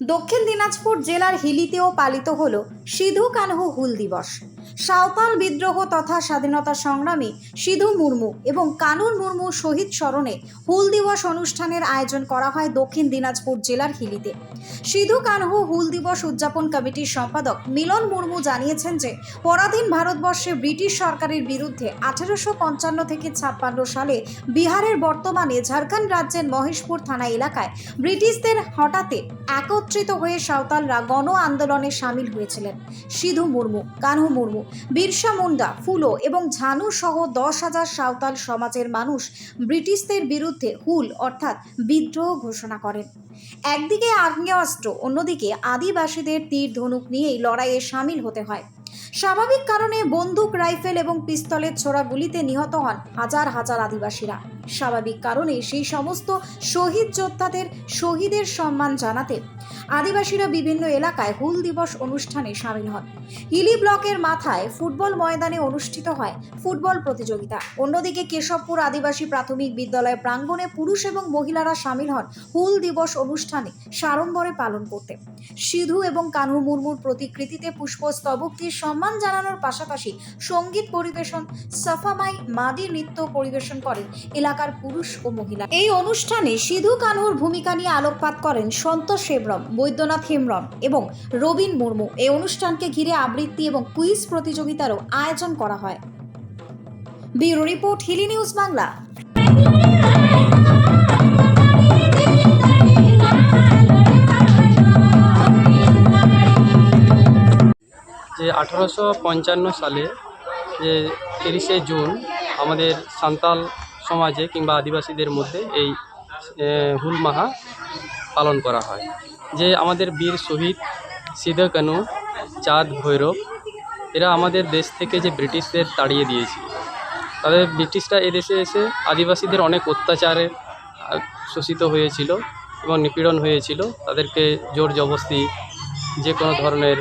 দক্ষিণ দিনাজপুর জেলার হিলিতেও পালিত হল সিধু কানহু হুল দিবস। সাঁওতাল বিদ্রোহ তথা স্বাধীনতা সংগ্রামী সিধু মুর্মু এবং কানুন মুর্মু শহীদ স্মরণে হুল দিবস অনুষ্ঠানের আয়োজন করা হয় দক্ষিণ দিনাজপুর জেলার হিলিতে। সিধু কানহু হুল দিবস উদযাপন কমিটির সম্পাদক মিলন মুর্মু জানিয়েছেন যে, পরাধীন ভারতবর্ষে ব্রিটিশ সরকারের বিরুদ্ধে আঠেরোশো পঞ্চান্ন থেকে ছাপ্পান্ন সালে বিহারের বর্তমানে ঝাড়খণ্ড রাজ্যের মহেশপুর থানা এলাকায় ব্রিটিশদের হঠাতে একত্রিত হয়ে সাঁওতালরা গণ আন্দোলনে সামিল হয়েছিলেন। সিধু মুর্মু, কানহু মুর্মু বিরসা মুন্ডা, ফুলো এবং ঝানু সহ দশ হাজার সাঁওতাল সমাজের মানুষ ব্রিটিশদের বিরুদ্ধে হুল অর্থাৎ বিদ্রোহ ঘোষণা করেন। একদিকে আগ্নেয়াস্ত্র, অন্যদিকে আদিবাসীদের তীর ধনুক নিয়েই লড়াইয়ে সামিল হতে হয়। স্বাভাবিক কারণে বন্দুক, রাইফেল এবং পিস্তলের ছোড়া গুলিতে নিহত হন হাজার হাজার আদিবাসীরা। স্বাভাবিক কারণে সেই সমস্ত শহীদ যোদ্ধাদের শহীদের সম্মান জানাতে আদিবাসীরা বিভিন্ন এলাকায় হুল দিবস অনুষ্ঠানে সামিল হন। হিলি ব্লকের মাথায় ফুটবল ময়দানে অনুষ্ঠিত হয় ফুটবল প্রতিযোগিতা। অন্যদিকে কেশবপুর আদিবাসী প্রাথমিক বিদ্যালয় প্রাঙ্গণে পুরুষ এবং মহিলারা সামিল হন হুল দিবস অনুষ্ঠানে, সাড়ম্বরে পালন করতে। সিধু এবং কানহু মুর্মুর প্রতিকৃতিতে পুষ্পস্তবক দিয়ে সম্মান জানানোর পাশাপাশি সংগীত পরিবেশন, সাফামাই মাদি নৃত্য পরিবেশন করেন এলাকার পুরুষ ও মহিলা। এই অনুষ্ঠানে সিধু কানহুর ভূমিকা নিয়ে আলোকপাত করেন সন্তোষ হেমব্রম, বৈদ্যনাথ হেমব্রম এবং রবীন মুর্মু। এই অনুষ্ঠানকে ঘিরে আবৃত্তি এবং কুইজ প্রতিযোগিতারও আয়োজন করা হয়। Bureau report Hili news Bangla. আঠারোশো পঞ্চান্ন সালে যে তিরিশে জুন আমাদের সান্তাল সমাজে কিংবা আদিবাসীদের মধ্যে এই হুল মাহা পালন করা হয়। যে আমাদের বীর শহীদ সিধু কানু চাঁদ ভৈরব, এরা আমাদের দেশ থেকে যে ব্রিটিশদের তাড়িয়ে দিয়েছিল। তাদের ব্রিটিশরা এদেশে এসে আদিবাসীদের অনেক অত্যাচারে শোষিত হয়েছিল এবং নিপীড়ন হয়েছিল। তাদেরকে জোর জবস্তি যে কোনো ধরনের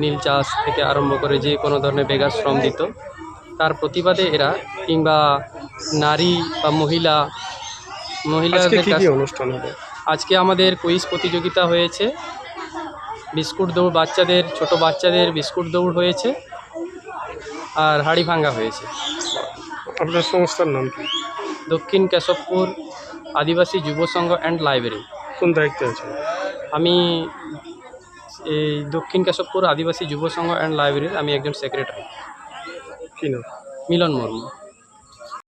নীল চাষ থেকে আরম্ভ করে যে কোনো ধরনের বেগার শ্রম দিত। তার প্রতিবাদে এরা কিংবা নারী বা মহিলা মহিলাদের অনুষ্ঠান হবে? আজকে আমাদের কুইজ প্রতিযোগিতা হয়েছে। বিস্কুট দৌড় বাচ্চাদের ছোট বাচ্চাদের বিস্কুট দৌড় হয়েছে আর হাড়ি ভাঙ্গা হয়েছে। আপনার সংস্থার নাম কি? দক্ষিণ কেশবপুর আদিবাসী যুব সংঘ অ্যান্ড লাইব্রেরি। কোন দায়িত্বে আছে আমি এই দক্ষিণ কেশবপুর আদিবাসী যুব সংঘ অ্যান্ড লাইব্রেরির আমি একজন সেক্রেটারি মিলন মুর্মু।